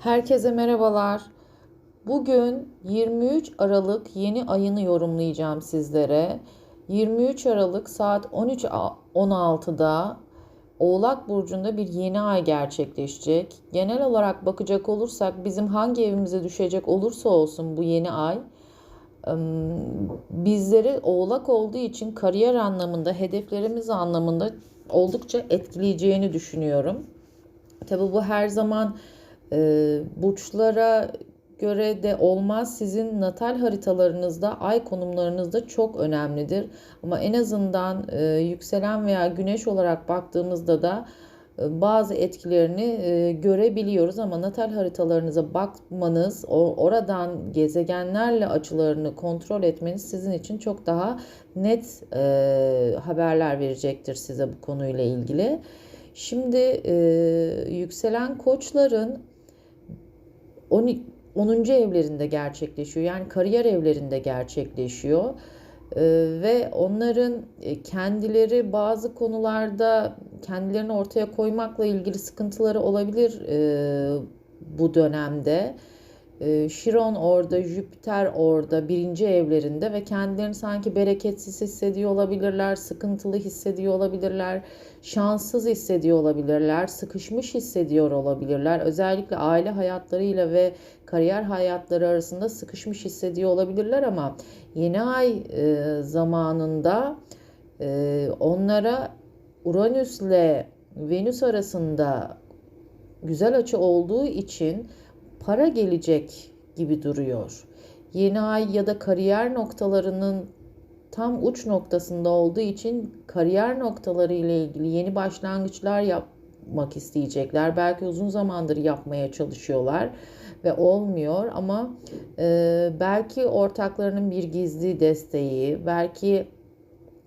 Herkese merhabalar. Bugün 23 Aralık yeni ayını yorumlayacağım sizlere. 23 Aralık saat 13.16'da Oğlak Burcu'nda bir yeni ay gerçekleşecek. Genel olarak bakacak olursak bizim hangi evimize düşecek olursa olsun bu yeni ay bizleri oğlak olduğu için kariyer anlamında, hedeflerimiz anlamında oldukça etkileyeceğini düşünüyorum. Tabi bu her zaman e, burçlara göre de olmaz. Sizin natal haritalarınızda, ay konumlarınızda çok önemlidir. Ama en azından e, yükselen veya güneş olarak baktığımızda da e, bazı etkilerini e, görebiliyoruz ama natal haritalarınıza bakmanız, o, oradan gezegenlerle açılarını kontrol etmeniz sizin için çok daha net e, haberler verecektir size bu konuyla ilgili. Şimdi e, yükselen koçların 10. 10. evlerinde gerçekleşiyor. Yani kariyer evlerinde gerçekleşiyor. Ee, ve onların e, kendileri bazı konularda kendilerini ortaya koymakla ilgili sıkıntıları olabilir e, bu dönemde. Şiron ee, orada, Jüpiter orada birinci evlerinde ve kendilerini sanki bereketsiz hissediyor olabilirler, sıkıntılı hissediyor olabilirler, şanssız hissediyor olabilirler, sıkışmış hissediyor olabilirler. Özellikle aile hayatlarıyla ve kariyer hayatları arasında sıkışmış hissediyor olabilirler ama yeni ay e, zamanında e, onlara Uranüsle Venüs arasında güzel açı olduğu için para gelecek gibi duruyor. Yeni ay ya da kariyer noktalarının tam uç noktasında olduğu için kariyer noktaları ile ilgili yeni başlangıçlar yapmak isteyecekler. Belki uzun zamandır yapmaya çalışıyorlar ve olmuyor ama e, belki ortaklarının bir gizli desteği, belki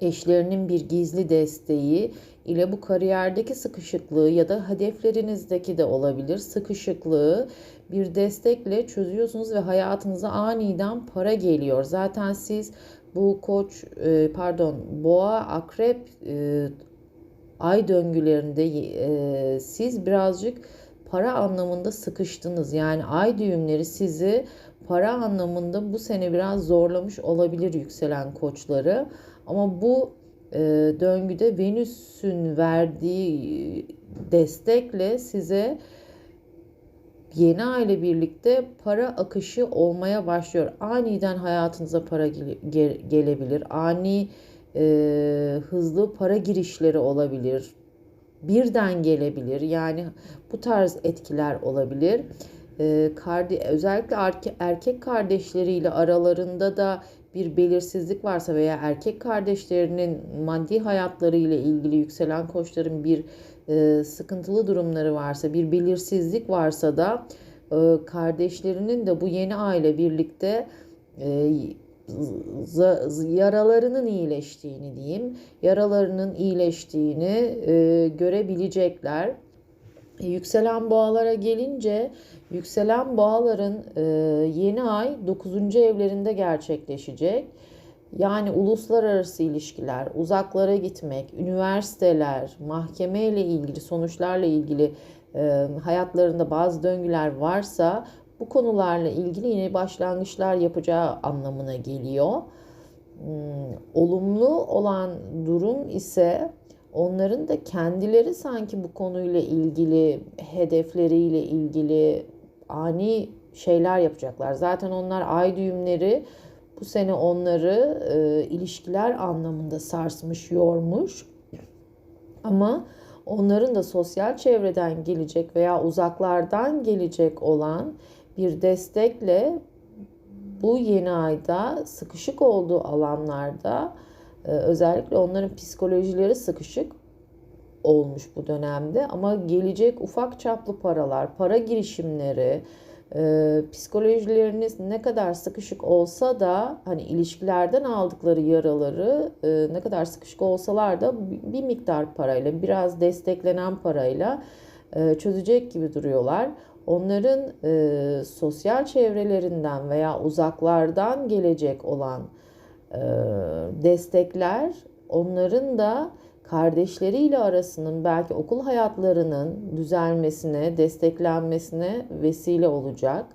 eşlerinin bir gizli desteği ile bu kariyerdeki sıkışıklığı ya da hedeflerinizdeki de olabilir sıkışıklığı bir destekle çözüyorsunuz ve hayatınıza aniden para geliyor. Zaten siz bu koç e, pardon boğa akrep e, ay döngülerinde e, siz birazcık para anlamında sıkıştınız. Yani ay düğümleri sizi para anlamında bu sene biraz zorlamış olabilir yükselen koçları. Ama bu e, döngüde Venüs'ün verdiği destekle size yeni aile birlikte para akışı olmaya başlıyor. Aniden hayatınıza para gele, gelebilir. Ani e, hızlı para girişleri olabilir. Birden gelebilir. Yani bu tarz etkiler olabilir. E, kardi, özellikle erke, erkek kardeşleriyle aralarında da bir belirsizlik varsa veya erkek kardeşlerinin maddi hayatları ile ilgili yükselen koçların bir e, sıkıntılı durumları varsa, bir belirsizlik varsa da e, kardeşlerinin de bu yeni aile birlikte e, yaralarının iyileştiğini diyeyim, yaralarının iyileştiğini görebilecekler. Yükselen boğalara gelince yükselen boğaların yeni ay 9. evlerinde gerçekleşecek. Yani uluslararası ilişkiler, uzaklara gitmek, üniversiteler, mahkeme ile ilgili sonuçlarla ilgili e, hayatlarında bazı döngüler varsa bu konularla ilgili yeni başlangıçlar yapacağı anlamına geliyor. Hmm, olumlu olan durum ise onların da kendileri sanki bu konuyla ilgili hedefleriyle ilgili ani şeyler yapacaklar. Zaten onlar ay düğümleri bu sene onları e, ilişkiler anlamında sarsmış, yormuş. Ama onların da sosyal çevreden gelecek veya uzaklardan gelecek olan bir destekle bu yeni ayda sıkışık olduğu alanlarda e, özellikle onların psikolojileri sıkışık olmuş bu dönemde ama gelecek ufak çaplı paralar, para girişimleri, e, psikolojileriniz ne kadar sıkışık olsa da hani ilişkilerden aldıkları yaraları e, ne kadar sıkışık olsalar da bir miktar parayla biraz desteklenen parayla e, çözecek gibi duruyorlar. Onların e, sosyal çevrelerinden veya uzaklardan gelecek olan e, destekler onların da kardeşleriyle arasının belki okul hayatlarının düzelmesine, desteklenmesine vesile olacak.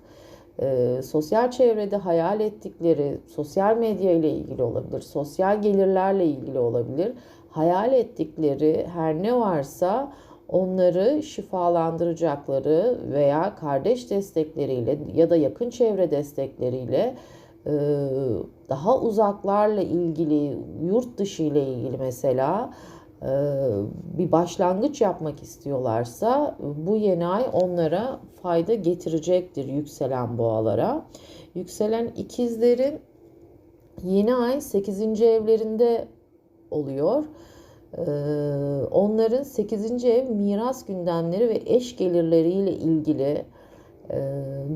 E, sosyal çevrede hayal ettikleri sosyal medya ile ilgili olabilir, sosyal gelirlerle ilgili olabilir. Hayal ettikleri her ne varsa onları şifalandıracakları veya kardeş destekleriyle ya da yakın çevre destekleriyle e, daha uzaklarla ilgili, yurt dışı ile ilgili mesela bir başlangıç yapmak istiyorlarsa bu yeni ay onlara fayda getirecektir yükselen boğalara. Yükselen ikizlerin yeni ay 8. evlerinde oluyor. Ee, onların 8. ev miras gündemleri ve eş gelirleriyle ilgili e,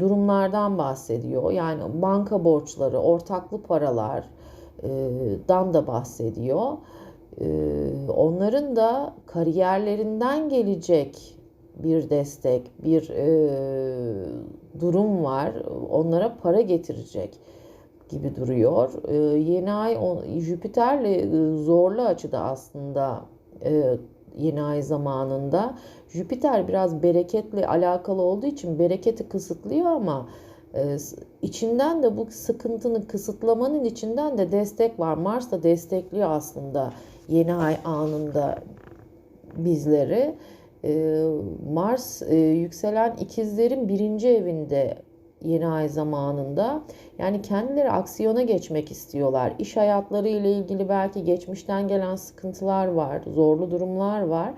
durumlardan bahsediyor. Yani banka borçları, ortaklı paralardan da bahsediyor. Ee, onların da kariyerlerinden gelecek bir destek, bir e, durum var. Onlara para getirecek gibi duruyor. Ee, yeni ay Jüpiter'le zorlu açıda aslında e, yeni ay zamanında. Jüpiter biraz bereketle alakalı olduğu için bereketi kısıtlıyor ama e, içinden de bu sıkıntının kısıtlamanın içinden de destek var. Mars da destekliyor aslında yeni ay anında bizleri. E, Mars e, yükselen ikizlerin birinci evinde yeni ay zamanında. Yani kendileri aksiyona geçmek istiyorlar. İş hayatları ile ilgili belki geçmişten gelen sıkıntılar var, zorlu durumlar var.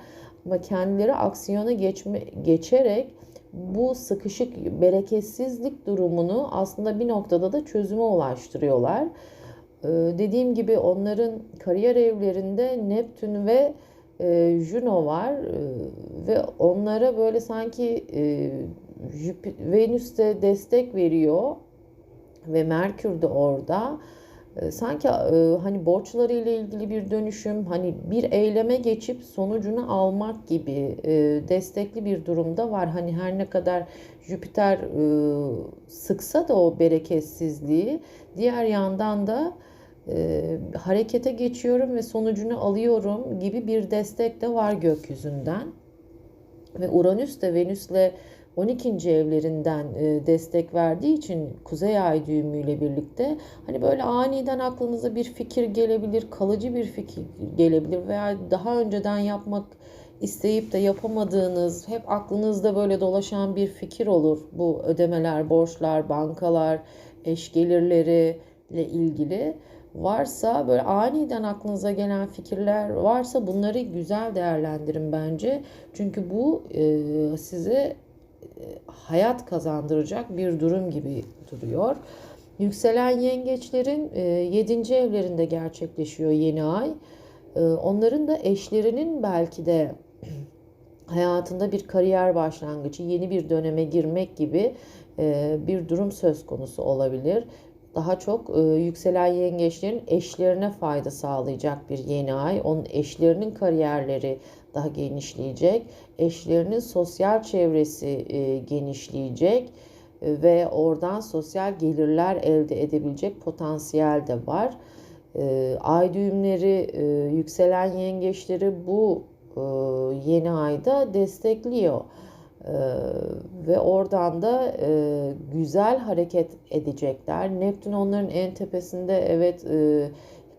Ama kendileri aksiyona geçme, geçerek bu sıkışık bereketsizlik durumunu aslında bir noktada da çözüme ulaştırıyorlar. Ee, dediğim gibi onların kariyer evlerinde Neptün ve e, Juno var ee, ve onlara böyle sanki e, Venüs de destek veriyor ve Merkür de orada. Ee, sanki e, hani borçları ile ilgili bir dönüşüm, hani bir eyleme geçip sonucunu almak gibi e, destekli bir durumda var. Hani her ne kadar Jüpiter e, sıksa da o bereketsizliği, diğer yandan da harekete geçiyorum ve sonucunu alıyorum gibi bir destek de var gökyüzünden. Ve Uranüs de Venüs'le 12. evlerinden e, destek verdiği için Kuzey Ay düğümüyle birlikte hani böyle aniden aklınıza bir fikir gelebilir, kalıcı bir fikir gelebilir veya daha önceden yapmak isteyip de yapamadığınız, hep aklınızda böyle dolaşan bir fikir olur. Bu ödemeler, borçlar, bankalar, eş gelirleri ile ilgili varsa böyle aniden aklınıza gelen fikirler varsa bunları güzel değerlendirin bence. Çünkü bu e, size hayat kazandıracak bir durum gibi duruyor. Yükselen yengeçlerin 7. E, evlerinde gerçekleşiyor yeni ay. E, onların da eşlerinin belki de hayatında bir kariyer başlangıcı, yeni bir döneme girmek gibi e, bir durum söz konusu olabilir. Daha çok yükselen yengeçlerin eşlerine fayda sağlayacak bir yeni ay. Onun eşlerinin kariyerleri daha genişleyecek. Eşlerinin sosyal çevresi e, genişleyecek e, ve oradan sosyal gelirler elde edebilecek potansiyel de var. E, ay düğümleri, e, yükselen yengeçleri bu e, yeni ayda destekliyor. Ee, ve oradan da e, güzel hareket edecekler. Neptün onların en tepesinde evet e,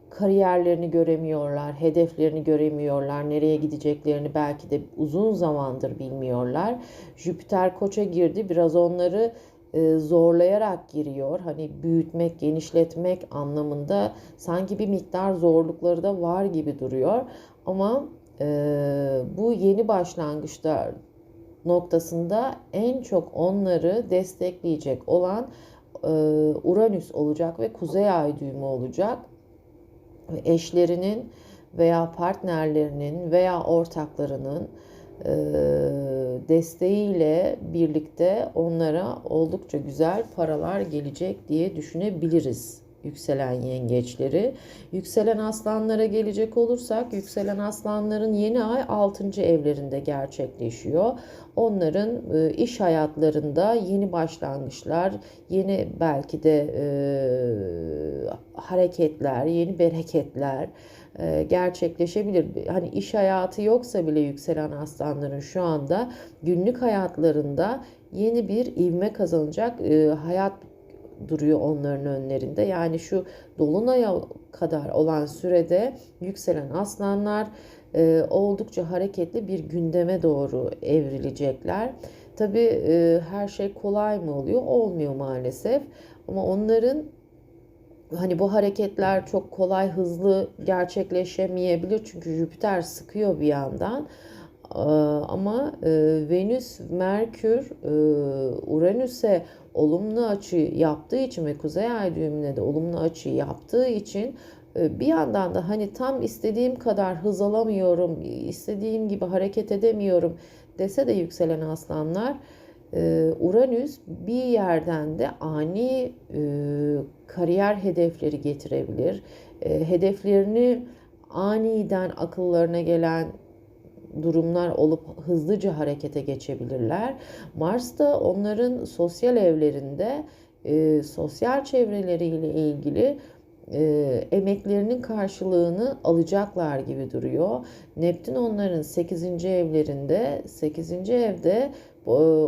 kariyerlerini göremiyorlar, hedeflerini göremiyorlar, nereye gideceklerini belki de uzun zamandır bilmiyorlar. Jüpiter koça girdi, biraz onları e, zorlayarak giriyor. Hani büyütmek, genişletmek anlamında sanki bir miktar zorlukları da var gibi duruyor. Ama e, bu yeni başlangıçlar noktasında en çok onları destekleyecek olan e, Uranüs olacak ve Kuzey Ay düğümü olacak. Eşlerinin veya partnerlerinin veya ortaklarının e, desteğiyle birlikte onlara oldukça güzel paralar gelecek diye düşünebiliriz yükselen yengeçleri. Yükselen aslanlara gelecek olursak yükselen aslanların yeni ay 6. evlerinde gerçekleşiyor. Onların e, iş hayatlarında yeni başlangıçlar, yeni belki de e, hareketler, yeni bereketler, e, gerçekleşebilir. Hani iş hayatı yoksa bile yükselen aslanların şu anda günlük hayatlarında yeni bir ivme kazanacak e, hayat duruyor onların önlerinde. Yani şu dolunaya kadar olan sürede yükselen aslanlar e, oldukça hareketli bir gündeme doğru evrilecekler. Tabii e, her şey kolay mı oluyor? Olmuyor maalesef. Ama onların hani bu hareketler çok kolay hızlı gerçekleşemeyebilir çünkü Jüpiter sıkıyor bir yandan. Ee, ama e, Venüs, Merkür, e, Uranüs'e olumlu açı yaptığı için ve Kuzey Ay düğümüne de olumlu açı yaptığı için e, bir yandan da hani tam istediğim kadar hız alamıyorum, istediğim gibi hareket edemiyorum dese de yükselen aslanlar Uranüs bir yerden de ani kariyer hedefleri getirebilir. Hedeflerini aniden akıllarına gelen durumlar olup hızlıca harekete geçebilirler. Mars da onların sosyal evlerinde e, sosyal çevreleriyle ilgili e, emeklerinin karşılığını alacaklar gibi duruyor. Neptün onların 8. evlerinde, 8. evde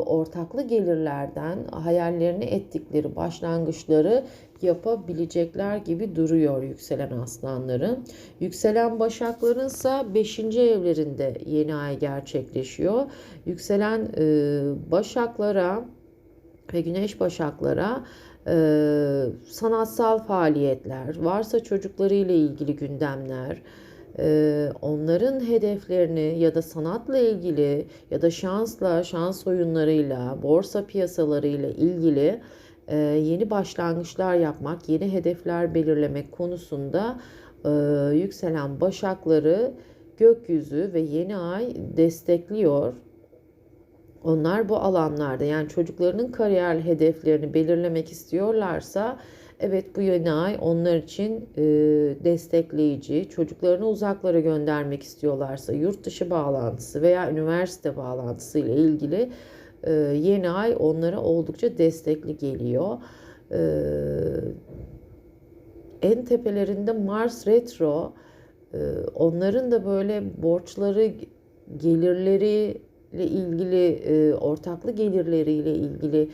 ortaklı gelirlerden hayallerini ettikleri başlangıçları yapabilecekler gibi duruyor yükselen aslanların. Yükselen başakların ise 5. evlerinde yeni ay gerçekleşiyor. Yükselen e, başaklara ve güneş başaklara e, sanatsal faaliyetler, varsa çocuklarıyla ilgili gündemler, e, onların hedeflerini ya da sanatla ilgili ya da şansla, şans oyunlarıyla, borsa piyasalarıyla ilgili e, yeni başlangıçlar yapmak, yeni hedefler belirlemek konusunda e, yükselen başakları gökyüzü ve yeni ay destekliyor. Onlar bu alanlarda yani çocuklarının kariyer hedeflerini belirlemek istiyorlarsa evet bu yeni ay onlar için e, destekleyici. Çocuklarını uzaklara göndermek istiyorlarsa yurt dışı bağlantısı veya üniversite bağlantısı ile ilgili e, yeni ay onlara oldukça destekli geliyor. E, en tepelerinde Mars retro e, onların da böyle borçları gelirleri ile ilgili e, ortaklı gelirleriyle ilgili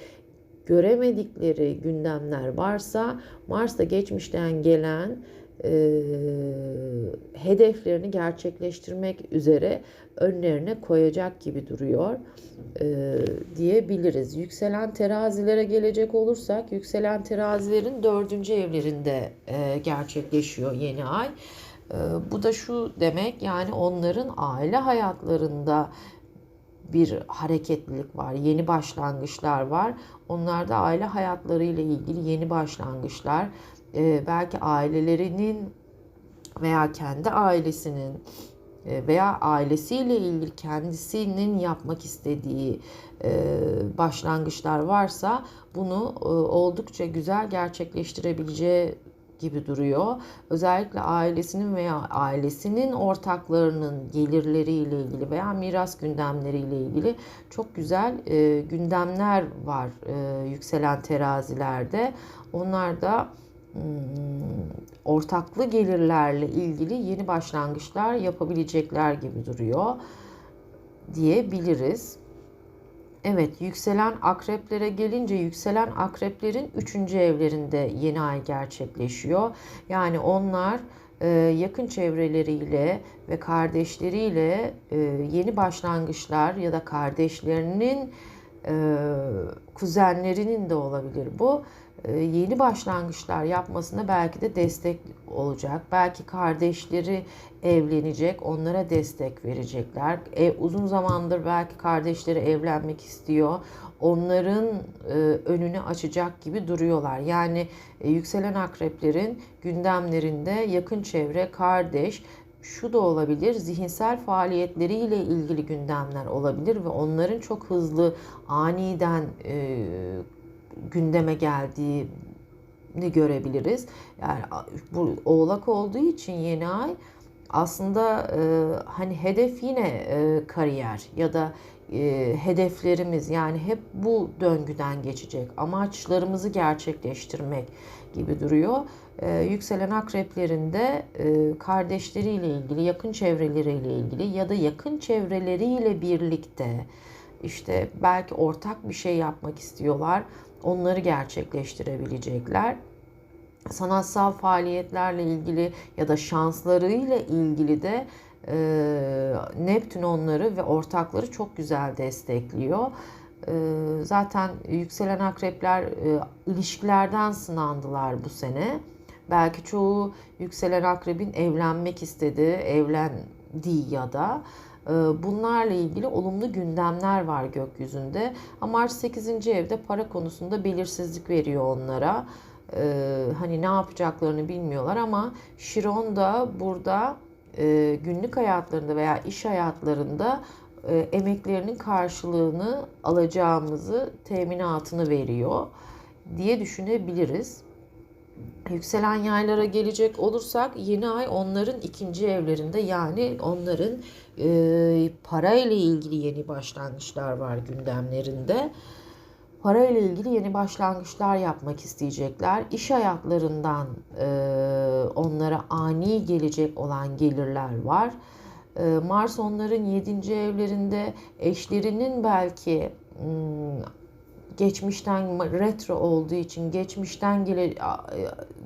göremedikleri gündemler varsa Mars'ta geçmişten gelen e, hedeflerini gerçekleştirmek üzere önlerine koyacak gibi duruyor e, diyebiliriz. Yükselen terazilere gelecek olursak yükselen terazilerin dördüncü evlerinde e, gerçekleşiyor yeni ay. E, bu da şu demek yani onların aile hayatlarında bir hareketlilik var, yeni başlangıçlar var. Onlarda aile hayatları ile ilgili yeni başlangıçlar, e, belki ailelerinin veya kendi ailesinin e, veya ailesiyle ilgili kendisinin yapmak istediği e, başlangıçlar varsa bunu e, oldukça güzel gerçekleştirebileceği gibi duruyor. Özellikle ailesinin veya ailesinin ortaklarının gelirleriyle ilgili veya miras gündemleriyle ilgili çok güzel e, gündemler var e, yükselen terazilerde. Onlar da hmm, ortaklı gelirlerle ilgili yeni başlangıçlar yapabilecekler gibi duruyor diyebiliriz. Evet, yükselen akreplere gelince yükselen akreplerin üçüncü evlerinde yeni ay gerçekleşiyor. Yani onlar e, yakın çevreleriyle ve kardeşleriyle e, yeni başlangıçlar ya da kardeşlerinin e, kuzenlerinin de olabilir bu yeni başlangıçlar yapmasına belki de destek olacak. Belki kardeşleri evlenecek, onlara destek verecekler. E, uzun zamandır belki kardeşleri evlenmek istiyor. Onların e, önünü açacak gibi duruyorlar. Yani e, yükselen akreplerin gündemlerinde yakın çevre, kardeş, şu da olabilir, zihinsel faaliyetleriyle ilgili gündemler olabilir ve onların çok hızlı, aniden e, gündeme geldiğini görebiliriz. Yani bu oğlak olduğu için yeni ay aslında e, hani hedef yine e, kariyer ya da e, hedeflerimiz yani hep bu döngüden geçecek. Amaçlarımızı gerçekleştirmek gibi duruyor. E, yükselen akreplerinde e, kardeşleriyle ilgili, yakın çevreleriyle ilgili ya da yakın çevreleriyle birlikte işte belki ortak bir şey yapmak istiyorlar. Onları gerçekleştirebilecekler sanatsal faaliyetlerle ilgili ya da şanslarıyla ilgili de e, Neptün onları ve ortakları çok güzel destekliyor. E, zaten yükselen akrepler e, ilişkilerden sınandılar bu sene. Belki çoğu yükselen akrebin evlenmek istediği, evlendi ya da bunlarla ilgili olumlu gündemler var gökyüzünde. Ama Mars 8. evde para konusunda belirsizlik veriyor onlara e, hani ne yapacaklarını bilmiyorlar ama Şiron da burada e, günlük hayatlarında veya iş hayatlarında e, emeklerinin karşılığını alacağımızı teminatını veriyor diye düşünebiliriz. Yükselen yaylara gelecek olursak yeni ay onların ikinci evlerinde yani onların e, para ile ilgili yeni başlangıçlar var gündemlerinde. Para ile ilgili yeni başlangıçlar yapmak isteyecekler. İş hayatlarından e, onlara ani gelecek olan gelirler var. E, Mars onların 7. evlerinde eşlerinin belki hmm, geçmişten retro olduğu için geçmişten gele,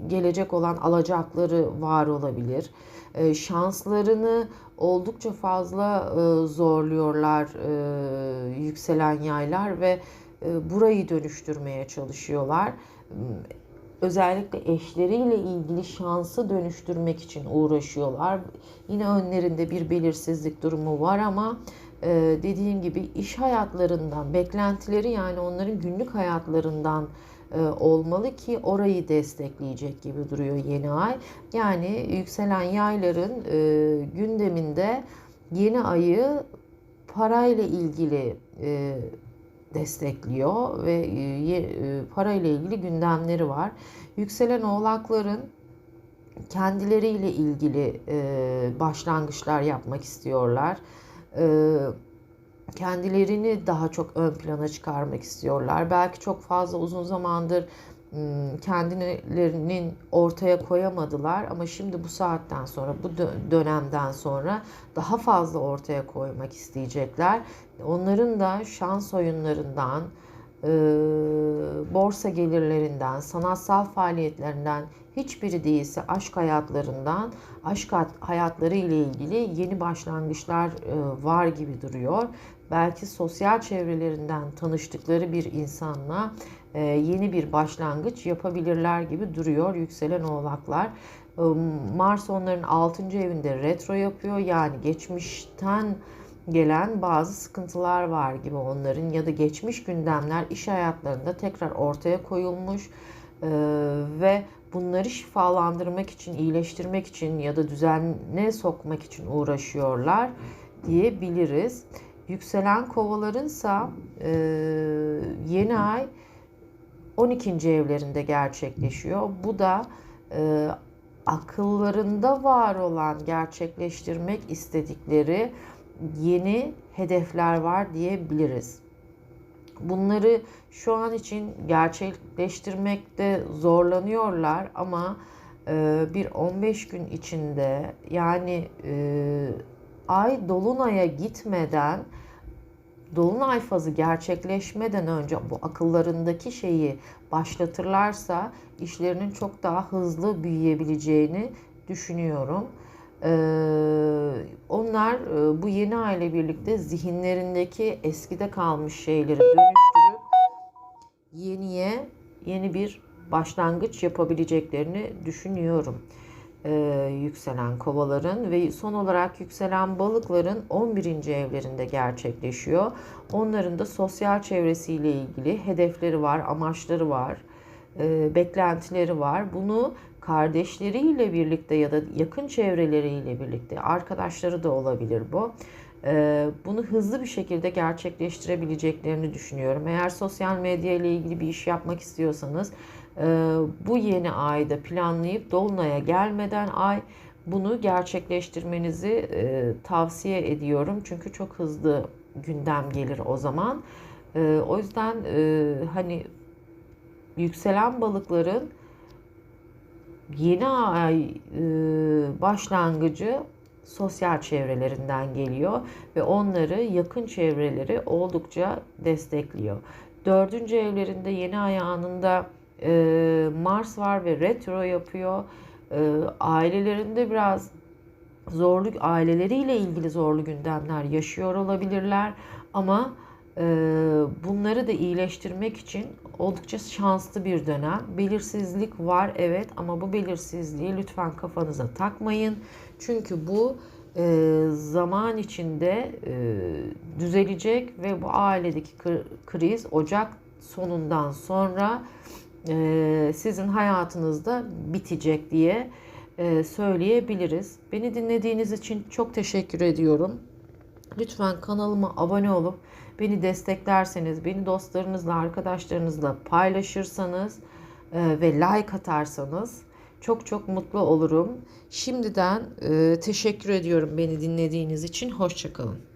gelecek olan alacakları var olabilir. E, şanslarını oldukça fazla e, zorluyorlar e, yükselen yaylar ve e, burayı dönüştürmeye çalışıyorlar. Özellikle eşleriyle ilgili şansı dönüştürmek için uğraşıyorlar. Yine önlerinde bir belirsizlik durumu var ama e, dediğim gibi iş hayatlarından, beklentileri yani onların günlük hayatlarından e, olmalı ki orayı destekleyecek gibi duruyor yeni ay. Yani yükselen yayların gündeminde yeni ayı parayla ilgili destekliyor ve e, e, para ile ilgili gündemleri var. Yükselen oğlakların kendileriyle ilgili e, başlangıçlar yapmak istiyorlar. Kendilerini daha çok ön plana çıkarmak istiyorlar. Belki çok fazla uzun zamandır Hmm, kendilerinin ortaya koyamadılar ama şimdi bu saatten sonra bu dönemden sonra daha fazla ortaya koymak isteyecekler. Onların da şans oyunlarından, e, borsa gelirlerinden, sanatsal faaliyetlerinden hiçbiri değilse aşk hayatlarından, aşk hayatları ile ilgili yeni başlangıçlar e, var gibi duruyor. Belki sosyal çevrelerinden tanıştıkları bir insanla e, yeni bir başlangıç yapabilirler gibi duruyor yükselen oğlaklar. E, Mars onların 6. evinde retro yapıyor. Yani geçmişten gelen bazı sıkıntılar var gibi onların ya da geçmiş gündemler iş hayatlarında tekrar ortaya koyulmuş ve bunları şifalandırmak için, iyileştirmek için ya da düzenine sokmak için uğraşıyorlar diyebiliriz. Yükselen kovalarınsa e, yeni ay 12. evlerinde gerçekleşiyor. Bu da e, akıllarında var olan gerçekleştirmek istedikleri yeni hedefler var diyebiliriz. Bunları şu an için gerçekleştirmekte zorlanıyorlar ama e, bir 15 gün içinde yani e, ay dolunaya gitmeden dolunay fazı gerçekleşmeden önce bu akıllarındaki şeyi başlatırlarsa işlerinin çok daha hızlı büyüyebileceğini düşünüyorum. Ee, onlar e, bu yeni aile birlikte zihinlerindeki eskide kalmış şeyleri dönüştürüp yeniye yeni bir başlangıç yapabileceklerini düşünüyorum e, yükselen kovaların ve son olarak yükselen balıkların 11. evlerinde gerçekleşiyor. Onların da sosyal çevresiyle ilgili hedefleri var, amaçları var, e, beklentileri var. Bunu kardeşleriyle birlikte ya da yakın çevreleriyle birlikte, arkadaşları da olabilir bu. E, bunu hızlı bir şekilde gerçekleştirebileceklerini düşünüyorum. Eğer sosyal medya ile ilgili bir iş yapmak istiyorsanız ee, bu yeni ayda planlayıp dolunaya gelmeden ay bunu gerçekleştirmenizi e, tavsiye ediyorum. Çünkü çok hızlı gündem gelir o zaman. E, o yüzden e, hani yükselen balıkların yeni ay e, başlangıcı sosyal çevrelerinden geliyor ve onları yakın çevreleri oldukça destekliyor. Dördüncü evlerinde yeni ay anında e, Mars var ve retro yapıyor. E, ailelerinde biraz zorluk aileleriyle ilgili zorlu gündemler yaşıyor olabilirler ama bunları da iyileştirmek için oldukça şanslı bir dönem. Belirsizlik var evet ama bu belirsizliği lütfen kafanıza takmayın. Çünkü bu e, zaman içinde e, düzelecek ve bu ailedeki kri- kriz Ocak sonundan sonra e, sizin hayatınızda bitecek diye söyleyebiliriz. Beni dinlediğiniz için çok teşekkür ediyorum. Lütfen kanalıma abone olup beni desteklerseniz, beni dostlarınızla, arkadaşlarınızla paylaşırsanız e, ve like atarsanız çok çok mutlu olurum. Şimdiden e, teşekkür ediyorum beni dinlediğiniz için. Hoşçakalın.